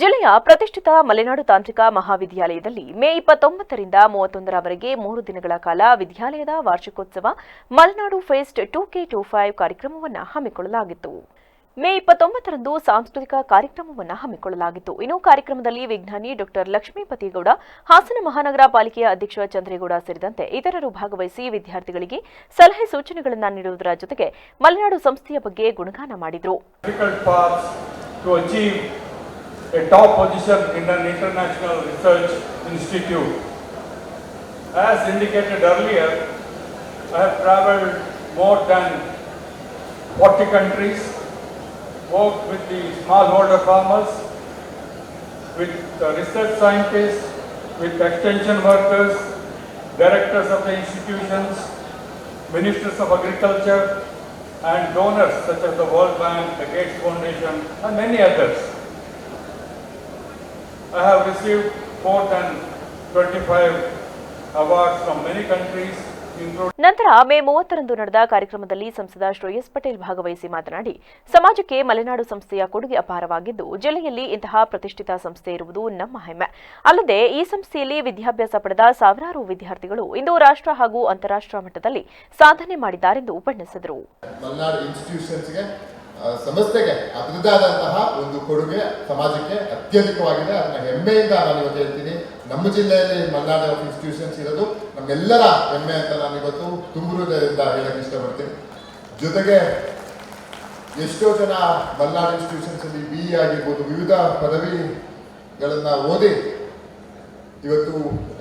ಜಿಲ್ಲೆಯ ಪ್ರತಿಷ್ಠಿತ ಮಲೆನಾಡು ತಾಂತ್ರಿಕ ಮಹಾವಿದ್ಯಾಲಯದಲ್ಲಿ ಮೇ ಇಪ್ಪತ್ತೊಂಬತ್ತರಿಂದ ಮೂವತ್ತೊಂದರವರೆಗೆ ಮೂರು ದಿನಗಳ ಕಾಲ ವಿದ್ಯಾಲಯದ ವಾರ್ಷಿಕೋತ್ಸವ Malenadu fest two K two five ಕಾರ್ಯಕ್ರಮವನ್ನು ಹಮ್ಮಿಕೊಳ್ಳಲಾಗಿತ್ತು. ಮೇ ಇಪ್ಪತ್ತೊಂಬತ್ತರಂದು ಸಾಂಸ್ಕೃತಿಕ ಕಾರ್ಯಕ್ರಮವನ್ನು ಹಮ್ಮಿಕೊಳ್ಳಲಾಗಿತ್ತು. ಇನ್ನು ಕಾರ್ಯಕ್ರಮದಲ್ಲಿ ವಿಜ್ಞಾನಿ ಡಾಕ್ಟರ್ ಲಕ್ಷ್ಮೀಪತಿಗೌಡ, ಹಾಸನ ಮಹಾನಗರ ಪಾಲಿಕೆಯ ಅಧ್ಯಕ್ಷ ಚಂದ್ರೇಗೌಡ ಸೇರಿದಂತೆ ಇತರರು ಭಾಗವಹಿಸಿ ವಿದ್ಯಾರ್ಥಿಗಳಿಗೆ ಸಲಹೆ ಸೂಚನೆಗಳನ್ನು ನೀಡುವುದರ ಜೊತೆಗೆ ಮಲೆನಾಡು ಸಂಸ್ಥೆಯ ಬಗ್ಗೆ ಗುಣಗಾನ ಮಾಡಿದರು. A top position in an international research institute. As indicated earlier, I have traveled more than 40 countries, worked with the smallholder farmers, with the research scientists, with extension workers, directors of the institutions, ministers of agriculture, and donors such as the World Bank, the Gates Foundation, and many others. I have received more than 25 awards from many countries, ನಂತರ ಮೇ ಮೂವತ್ತರಂದು ನಡೆದ ಕಾರ್ಯಕ್ರಮದಲ್ಲಿ ಸಂಸದ ಶ್ರೇಯಸ್ ಪಟೇಲ್ ಭಾಗವಹಿಸಿ ಮಾತನಾಡಿ ಸಮಾಜಕ್ಕೆ ಮಲೆನಾಡು ಸಂಸ್ಥೆಯ ಕೊಡುಗೆ ಅಪಾರವಾಗಿದ್ದು ಜಿಲ್ಲೆಯಲ್ಲಿ ಇಂತಹ ಪ್ರತಿಷ್ಠಿತ ಸಂಸ್ಥೆ ಇರುವುದು ನಮ್ಮ ಹೆಮ್ಮೆ. ಅಲ್ಲದೆ ಈ ಸಂಸ್ಥೆಯಲ್ಲಿ ವಿದ್ಯಾಭ್ಯಾಸ ಪಡೆದ ಸಾವಿರಾರು ವಿದ್ಯಾರ್ಥಿಗಳು ಇಂದು ರಾಷ್ಟ್ರ ಹಾಗೂ ಅಂತಾರಾಷ್ಟ್ರ ಮಟ್ಟದಲ್ಲಿ ಸಾಧನೆ ಮಾಡಿದ್ದಾರೆಂದು ಬಣ್ಣಿಸಿದರು ಸಂಸ್ಥೆಗೆ ಅದರದ್ದೇ ಆದಂತಹ ಒಂದು ಕೊಡುಗೆ ಸಮಾಜಕ್ಕೆ ಅತ್ಯಧಿಕವಾಗಿದೆ. ಅದನ್ನ ಹೆಮ್ಮೆಯಿಂದ ನಾನು ಇವತ್ತು ಹೇಳ್ತೀನಿ. ನಮ್ಮ ಜಿಲ್ಲೆಯಲ್ಲಿ ಮಲ್ನಾಡ್ ಆಫ್ ಇನ್ಸ್ಟಿಟ್ಯೂಷನ್ಸ್ ಇರೋದು ನಮ್ಮೆಲ್ಲರ ಹೆಮ್ಮೆ ಅಂತ ನಾನು ಇವತ್ತು ತುಂಬು ಹೇಳಕ್ಕೆ ಹೇಳಕ್ ಇಷ್ಟಪಡ್ತೀನಿ. ಜೊತೆಗೆ ಎಷ್ಟೋ ಜನ ಮಲ್ನಾಡ್ ಇನ್ಸ್ಟಿಟ್ಯೂಷನ್ಸ್ ಅಲ್ಲಿ ಬಿ ಆಗಿರ್ಬೋದು, ವಿವಿಧ ಪದವಿಗಳನ್ನ ಓದಿ ಇವತ್ತು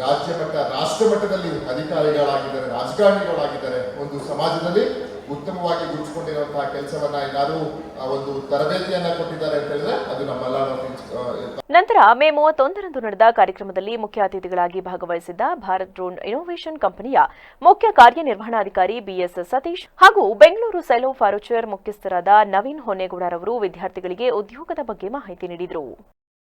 ರಾಜ್ಯ ಮಟ್ಟ, ರಾಷ್ಟ್ರ ಮಟ್ಟದಲ್ಲಿ ಅಧಿಕಾರಿಗಳಾಗಿದ್ದಾರೆ, ರಾಜಕಾರಣಿಗಳಾಗಿದ್ದಾರೆ. ಒಂದು ಸಮಾಜದಲ್ಲಿ ಉತ್ತಮವಾಗಿ ಗುರುತಿಸಿಕೊಂಡಿರುವಂತಹ ಕೆಲಸವನ್ನ ಏನಾದ್ರು ಒಂದು ತರಬೇತಿಯನ್ನ ಕೊಟ್ಟಿದ್ದಾರೆ ಅಂತ ಹೇಳಿದ್ರೆ ಅದು ನಮ್ಮ ಮಲ್ನಾಡ್ ಆಫ್ ಇನ್ಸ್- ಆ, ನಂತರ ಮೇ ಮೂವತ್ತೊಂದರಂದು ನಡೆದ ಕಾರ್ಯಕ್ರಮದಲ್ಲಿ ಮುಖ್ಯ ಅತಿಥಿಗಳಾಗಿ ಭಾಗವಹಿಸಿದ್ದ ಭಾರತ್ ಡ್ರೋನ್ ಇನೋವೇಷನ್ ಕಂಪನಿಯ ಮುಖ್ಯ ಕಾರ್ಯನಿರ್ವಹಣಾಧಿಕಾರಿ ಬಿಎಸ್ ಸತೀಶ್ ಹಾಗೂ ಬೆಂಗಳೂರು ಸೆಲೋ ಫಾರೋಚರ್ ಮುಖ್ಯಸ್ಥರಾದ ನವೀನ್ ಹೊನ್ನೇಗೌಡರವರು ವಿದ್ಯಾರ್ಥಿಗಳಿಗೆ ಉದ್ಯೋಗದ ಬಗ್ಗೆ ಮಾಹಿತಿ ನೀಡಿದರು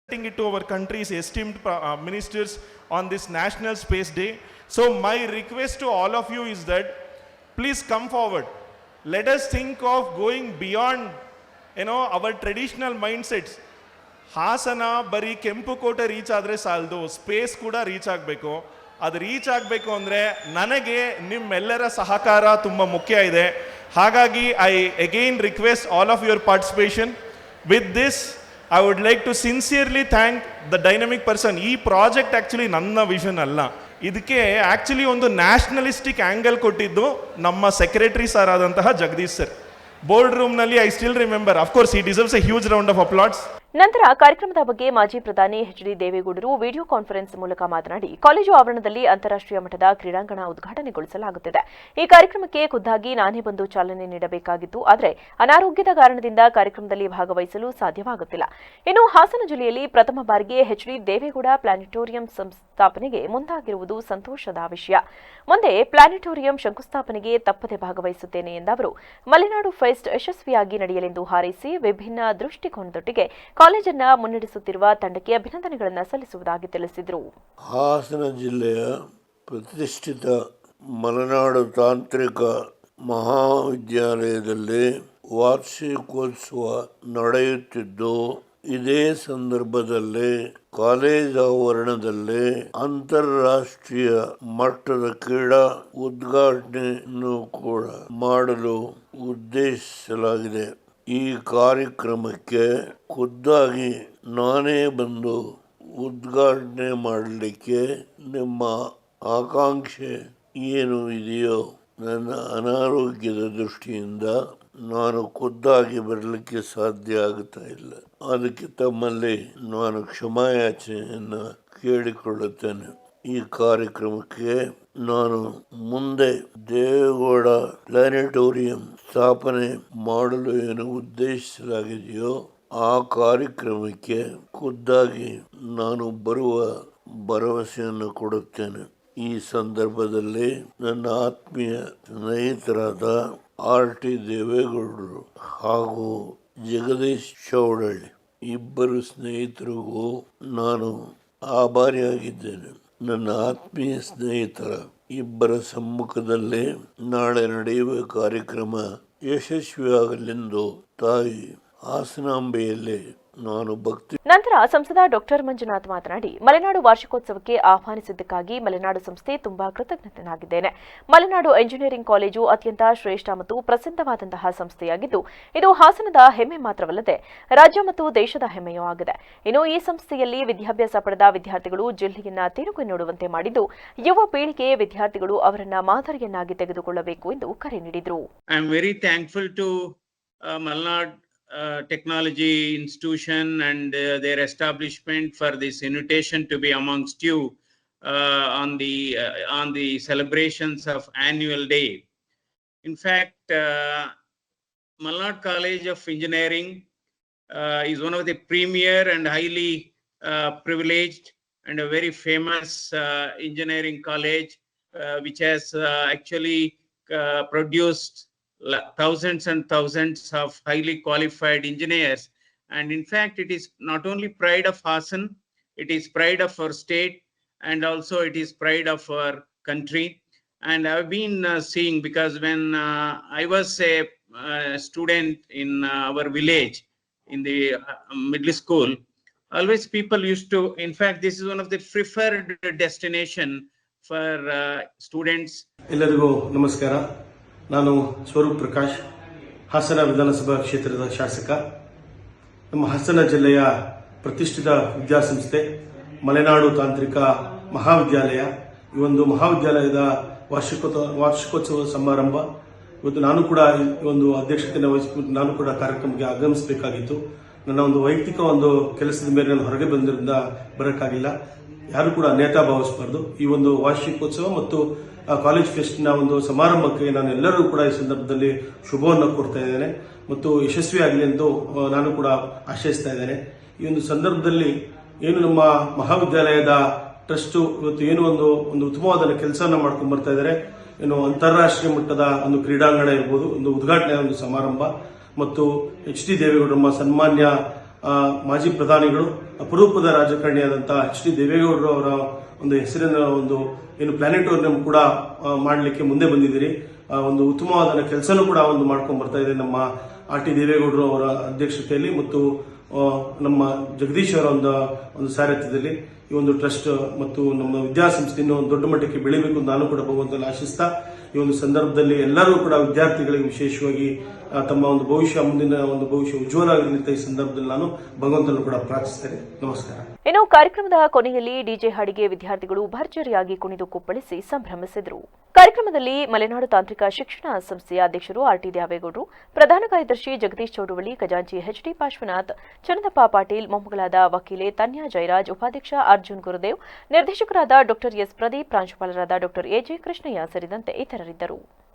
it to our country's esteemed uh, ministers on this National Space Day. So, my request to all of you is that please come forward. Let us think of going beyond, you know, our traditional mindsets. Hassan ಬರೀ ಕೆಂಪು ಕೋಟೆ reach ಆದರೆ ಸಾಲದು space ಕೂಡ reach ಆಗಬೇಕು. ಅದು reach ಆಗಬೇಕು ಅಂದರೆ ನನಗೆ ನಿಮ್ಮೆಲ್ಲರ ಸಹಕಾರ ತುಂಬ ಮುಖ್ಯ ಇದೆ. ಹಾಗಾಗಿ I again request all of your participation with this I would like to sincerely thank the dynamic person ಈ ಪ್ರಾಜೆಕ್ಟ್ ಆ್ಯಕ್ಚುಲಿ ನನ್ನ ವಿಷನ್ ಅಲ್ಲ. ಇದಕ್ಕೆ ಆ್ಯಕ್ಚುಲಿ ಒಂದು ನ್ಯಾಷನಲಿಸ್ಟಿಕ್ ಆ್ಯಂಗಲ್ ಕೊಟ್ಟಿದ್ದು ನಮ್ಮ ಸೆಕ್ರೆಟರಿ ಸರ್ ಆದಂತಹ ಜಗದೀಶ್ ಸರ್ ಬೋರ್ಡ್ ರೂಮ್ನಲ್ಲಿ I still remember of course he deserves a huge round of applause ನಂತರ ಕಾರ್ಯಕ್ರಮದ ಬಗ್ಗೆ ಮಾಜಿ ಪ್ರಧಾನಿ ಎಚ್ ಡಿ ದೇವೇಗೌಡರು ವಿಡಿಯೋ ಕಾನ್ಫರೆನ್ಸ್ ಮೂಲಕ ಮಾತನಾಡಿ, ಕಾಲೇಜು ಆವರಣದಲ್ಲಿ ಅಂತಾರಾಷ್ಟ್ರೀಯ ಮಟ್ಟದ ಕ್ರೀಡಾಂಗಣ ಉದ್ಘಾಟನೆಗೊಳಿಸಲಾಗುತ್ತಿದೆ. ಈ ಕಾರ್ಯಕ್ರಮಕ್ಕೆ ಖುದ್ದಾಗಿ ನಾನೇ ಬಂದು ಚಾಲನೆ ನೀಡಬೇಕಾಗಿತ್ತು. ಆದರೆ ಅನಾರೋಗ್ಯದ ಕಾರಣದಿಂದ ಕಾರ್ಯಕ್ರಮದಲ್ಲಿ ಭಾಗವಹಿಸಲು ಸಾಧ್ಯವಾಗುತ್ತಿಲ್ಲ. ಇನ್ನು ಹಾಸನ ಜಿಲ್ಲೆಯಲ್ಲಿ ಪ್ರಥಮ ಬಾರಿಗೆ ಎಚ್ ಡಿ ದೇವೇಗೌಡ ಪ್ಲಾನಿಟೋರಿಯಂ ಸಂಸ್ಥಾಪನೆಗೆ ಮುಂದಾಗಿರುವುದು ಸಂತೋಷದ ವಿಷಯ. ಮುಂದೆ ಪ್ಲಾನಿಟೋರಿಯಂ ಶಂಕುಸ್ಥಾಪನೆಗೆ ತಪ್ಪದೆ ಭಾಗವಹಿಸುತ್ತೇನೆ ಎಂದ ಅವರು, ಮಲೆನಾಡು ಫೆಸ್ಟ್ ಯಶಸ್ವಿಯಾಗಿ ನಡೆಯಲೆಂದು ಹಾರೈಸಿ ವಿಭಿನ್ನ ದೃಷ್ಟಿಕೋನದೊಟ್ಟಿಗೆ ಕಾಲೇಜನ್ನ ಮುನ್ನಡೆಸುತ್ತಿರುವ ತಂಡಕ್ಕೆ ಅಭಿನಂದನೆಗಳನ್ನು ಸಲ್ಲಿಸುವುದಾಗಿ ತಿಳಿಸಿದರು. ಹಾಸನ ಜಿಲ್ಲೆಯ ಪ್ರತಿಷ್ಠಿತ ಮಲೆನಾಡು ತಾಂತ್ರಿಕ ಮಹಾವಿದ್ಯಾಲಯದಲ್ಲಿ ವಾರ್ಷಿಕೋತ್ಸವ ನಡೆಯುತ್ತಿದ್ದು, ಇದೇ ಸಂದರ್ಭದಲ್ಲಿ ಕಾಲೇಜ್ ಆವರಣದಲ್ಲಿ ಅಂತಾರಾಷ್ಟ್ರೀಯ ಮಟ್ಟದ ಕ್ರೀಡಾ ಉದ್ಘಾಟನೆಯನ್ನು ಕೂಡ ಮಾಡಲು ಉದ್ದೇಶಿಸಲಾಗಿದೆ. ಈ ಕಾರ್ಯಕ್ರಮಕ್ಕೆ ಖುದ್ದಾಗಿ ನಾನೇ ಬಂದು ಉದ್ಘಾಟನೆ ಮಾಡಲಿಕ್ಕೆ ನಿಮ್ಮ ಆಕಾಂಕ್ಷೆ ಏನು ಇದೆಯೋ ನನ್ನ ಅನಾರೋಗ್ಯದ ದೃಷ್ಟಿಯಿಂದ ನಾನು ಖುದ್ದಾಗಿ ಬರಲಿಕ್ಕೆ ಸಾಧ್ಯ ಆಗುತ್ತಾ ಇಲ್ಲ. ಅದಕ್ಕೆ ತಮ್ಮಲ್ಲಿ ನಾನು ಕ್ಷಮಾಯಾಚನೆಯನ್ನು ಕೇಳಿಕೊಳ್ಳುತ್ತೇನೆ. ಈ ಕಾರ್ಯಕ್ರಮಕ್ಕೆ ನಾನು ಮುಂದೆ ದೇವೇಗೌಡ ಪ್ಲಾನೆಟೋರಿಯಂ ಸ್ಥಾಪನೆ ಮಾಡಲು ಏನು ಉದ್ದೇಶಿಸಲಾಗಿದೆಯೋ ಆ ಕಾರ್ಯಕ್ರಮಕ್ಕೆ ಖುದ್ದಾಗಿ ನಾನು ಬರುವ ಭರವಸೆಯನ್ನು ಕೊಡುತ್ತೇನೆ. ಈ ಸಂದರ್ಭದಲ್ಲಿ ನನ್ನ ಆತ್ಮೀಯ ಸ್ನೇಹಿತರಾದ ಆರ್ ಟಿ ದೇವೇಗೌಡರು ಹಾಗೂ ಜಗದೀಶ್ ಚೌಡಳ್ಳಿ, ಇಬ್ಬರು ಸ್ನೇಹಿತರಿಗೂ ನಾನು ಆಭಾರಿಯಾಗಿದ್ದೇನೆ. ನನ್ನ ಆತ್ಮೀಯ ಸ್ನೇಹಿತರ ಇಬ್ಬರ ಸಮ್ಮುಖದಲ್ಲೇ ನಾಳೆ ನಡೆಯುವ ಕಾರ್ಯಕ್ರಮ ಯಶಸ್ವಿಯಾಗಲೆಂದು ತಾಯಿ ಹಾಸನಾಂಬೆಯಲ್ಲಿ ನಾನು ಭಕ್ತಿ ನಂತರ ಸಂಸದ ಡಾಕ್ಟರ್ ಮಂಜುನಾಥ್ ಮಾತನಾಡಿ ಮಲೆನಾಡು ವಾರ್ಷಿಕೋತ್ಸವಕ್ಕೆ ಆಹ್ವಾನಿಸಿದ್ದಕ್ಕಾಗಿ ಮಲೆನಾಡು ಸಂಸ್ಥೆ ತುಂಬಾ ಕೃತಜ್ಞತನಾಗಿದ್ದೇನೆ. ಮಲೆನಾಡು ಎಂಜಿನಿಯರಿಂಗ್ ಕಾಲೇಜು ಅತ್ಯಂತ ಶ್ರೇಷ್ಠ ಮತ್ತು ಪ್ರಸಿದ್ಧವಾದಂತಹ ಸಂಸ್ಥೆಯಾಗಿದ್ದು ಇದು ಹಾಸನದ ಹೆಮ್ಮೆ ಮಾತ್ರವಲ್ಲದೆ ರಾಜ್ಯ ಮತ್ತು ದೇಶದ ಹೆಮ್ಮೆಯೂ ಆಗಿದೆ. ಇನ್ನು ಈ ಸಂಸ್ಥೆಯಲ್ಲಿ ವಿದ್ಯಾಭ್ಯಾಸ ಪಡೆದ ವಿದ್ಯಾರ್ಥಿಗಳು ಜಿಲ್ಲೆಯನ್ನ ತಿರುಗಿ ನೋಡುವಂತೆ ಮಾಡಿದ್ದು ಯುವ ಪೀಳಿಗೆ ವಿದ್ಯಾರ್ಥಿಗಳು ಅವರನ್ನ ಮಾದರಿಯನ್ನಾಗಿ ತೆಗೆದುಕೊಳ್ಳಬೇಕು ಎಂದು ಕರೆ ನೀಡಿದರು. I am very thankful to uh, Technology Institution and uh, their establishment for this invitation to be amongst you uh, on the uh, on the celebrations of annual day. In fact, uh, Malnad College of Engineering uh, is one of the premier and highly privileged and a very famous engineering college, which has actually produced thousands and thousands of highly qualified engineers. And in fact, it is not only pride of Hassan, it is pride of our state, and also it is pride of our country. And I've been uh, seeing because when uh, I was a uh, student in uh, our village in the uh, middle school, always people used to, in fact, this is one of the preferred destination for uh, students ಎಲ್ಲರಿಗೂ ನಮಸ್ಕಾರ ನಾನು ಸ್ವರೂಪ್ ಪ್ರಕಾಶ್, ಹಾಸನ ವಿಧಾನಸಭಾ ಕ್ಷೇತ್ರದ ಶಾಸಕ. ನಮ್ಮ ಹಾಸನ ಜಿಲ್ಲೆಯ ಪ್ರತಿಷ್ಠಿತ ವಿದ್ಯಾಸಂಸ್ಥೆ, ಮಲೆನಾಡು ತಾಂತ್ರಿಕ ಮಹಾವಿದ್ಯಾಲಯ. ಈ ಒಂದು ಮಹಾವಿದ್ಯಾಲಯದ ವಾರ್ಷಿಕೋತ್ಸವ ವಾರ್ಷಿಕೋತ್ಸವ ಸಮಾರಂಭ. ಇವತ್ತು ನಾನು ಕೂಡ ಈ ಒಂದು ಅಧ್ಯಕ್ಷತೆಯನ್ನು ವಹಿಸಿಕೊಂಡು ನಾನು ಕೂಡ ಕಾರ್ಯಕ್ರಮಕ್ಕೆ ಆಗಮಿಸಬೇಕಾಗಿತ್ತು. ನನ್ನ ಒಂದು ವೈಯಕ್ತಿಕ ಒಂದು ಕೆಲಸದ ಮೇಲೆ ನಾನು ಹೊರಗೆ ಬಂದಿರಿಂದ ಬರೋಕ್ಕಾಗಿಲ್ಲ. ಯಾರು ಕೂಡ ನೇತಾ ಭಾವಿಸಬಾರ್ದು ಈ ಒಂದು ವಾರ್ಷಿಕೋತ್ಸವ ಮತ್ತು ಕಾಲೇಜ್ ಫೆಸ್ಟ್ನ ಒಂದು ಸಮಾರಂಭಕ್ಕೆ ನಾನು ಎಲ್ಲರೂ ಕೂಡ ಈ ಸಂದರ್ಭದಲ್ಲಿ ಶುಭವನ್ನು ಕೊಡ್ತಾ ಇದ್ದೇನೆ ಮತ್ತು ಯಶಸ್ವಿಯಾಗಲಿ ಎಂದು ನಾನು ಕೂಡ ಆಶಯಿಸ್ತಾ ಇದ್ದೇನೆ. ಈ ಒಂದು ಸಂದರ್ಭದಲ್ಲಿ ಏನು ನಮ್ಮ ಮಹಾವಿದ್ಯಾಲಯದ ಟ್ರಸ್ಟ್ ಇವತ್ತು ಏನು ಒಂದು ಒಂದು ಉತ್ತಮವಾದ ಕೆಲಸವನ್ನು ಮಾಡ್ಕೊಂಡು ಬರ್ತಾ ಇದ್ದಾರೆ. ಏನು ಅಂತಾರಾಷ್ಟ್ರೀಯ ಮಟ್ಟದ ಒಂದು ಕ್ರೀಡಾಂಗಣ ಇರ್ಬೋದು, ಒಂದು ಉದ್ಘಾಟನೆ ಒಂದು ಸಮಾರಂಭ. ಮತ್ತು ಎಚ್ ಡಿ ದೇವೇಗೌಡರು, ನಮ್ಮ ಸನ್ಮಾನ್ಯ ಮಾಜಿ ಪ್ರಧಾನಿಗಳು, ಅಪರೂಪದ ರಾಜಕಾರಣಿಯಾದಂತಹ ಎಚ್ ಡಿ ದೇವೇಗೌಡರು ಅವರ ಒಂದು ಹೆಸರಿನ ಒಂದು ಏನು ಪ್ಲಾನೆಟೋರಿಯಂ ಕೂಡ ಮಾಡಲಿಕ್ಕೆ ಮುಂದೆ ಬಂದಿದ್ದೀರಿ. ಒಂದು ಉತ್ತಮವಾದ ಕೆಲಸನೂ ಕೂಡ ಒಂದು ಮಾಡ್ಕೊಂಡು ಬರ್ತಾ ಇದೆ ನಮ್ಮ ಆರ್ ಟಿ ದೇವೇಗೌಡರು ಅವರ ಅಧ್ಯಕ್ಷತೆಯಲ್ಲಿ ಮತ್ತು ನಮ್ಮ ಜಗದೀಶ್ ಅವರ ಒಂದು ಒಂದು ಸಾರಥ್ಯದಲ್ಲಿ ಈ ಒಂದು ಟ್ರಸ್ಟ್ ಮತ್ತು ನಮ್ಮ ವಿದ್ಯಾಸಂಸ್ಥೆಯನ್ನು ಒಂದು ದೊಡ್ಡ ಮಟ್ಟಕ್ಕೆ ಬೆಳಿಬೇಕು ನಾನು ಕೂಡ ಭಗವಂತನಲ್ಲಿ ಆಶಿಸ್ತಾ, ಈ ಒಂದು ಸಂದರ್ಭದಲ್ಲಿ ಎಲ್ಲರೂ ಕೂಡ ವಿದ್ಯಾರ್ಥಿಗಳಿಗೆ ವಿಶೇಷವಾಗಿ ತಮ್ಮ ಒಂದು ಭವಿಷ್ಯ, ಮುಂದಿನ ಒಂದು ಭವಿಷ್ಯ ಉಜ್ವಲ ಅಂತ ಈ ಸಂದರ್ಭದಲ್ಲಿ ನಾನು ಭಗವಂತನನ್ನು ಕೂಡ ಪ್ರಾರ್ಥಿಸ್ತೇನೆ ನಮಸ್ಕಾರ. ಇನ್ನು ಕಾರ್ಯಕ್ರಮದ ಕೊನೆಯಲ್ಲಿ ಡಿಜೆ ಹಾಡಿಗೆ ವಿದ್ಯಾರ್ಥಿಗಳು ಭರ್ಜರಿಯಾಗಿ ಕುಣಿದು ಕುಪ್ಪಳಿಸಿ ಸಂಭ್ರಮಿಸಿದರು. ಕಾರ್ಯಕ್ರಮದಲ್ಲಿ ಮಲೆನಾಡು ತಾಂತ್ರಿಕ ಶಿಕ್ಷಣ ಸಂಸ್ಥೆಯ ಅಧ್ಯಕ್ಷರು ಆರ್ಟಿ ದ್ಯಾವೇಗೌಡರು ಪ್ರಧಾನ ಕಾರ್ಯದರ್ಶಿ ಜಗದೀಶ್ ಚೌಡವಳ್ಳಿ, ಖಜಾಂಚಿ ಎಚ್ಡಿ ಪಾಶ್ವನಾಥ್ ಚಂದಪ್ಪ ಪಾಟೀಲ್ ಮೊಮ್ಮಗಳಾದ ವಕೀಲೆ ತನ್ಯಾ ಜಯರಾಜ್, ಉಪಾಧ್ಯಕ್ಷ ಅರ್ಜುನ್ ಗುರುದೇವ್, ನಿರ್ದೇಶಕರಾದ ಡಾಕ್ಟರ್ ಎಸ್ ಪ್ರದೀಪ್, ಪ್ರಾಂಶುಪಾಲರಾದ ಡಾಕ್ಟರ್ ಎಜೆ ಕೃಷ್ಣಯ್ಯ ಸೇರಿದಂತೆ ಇತರರಿದ್ದರು.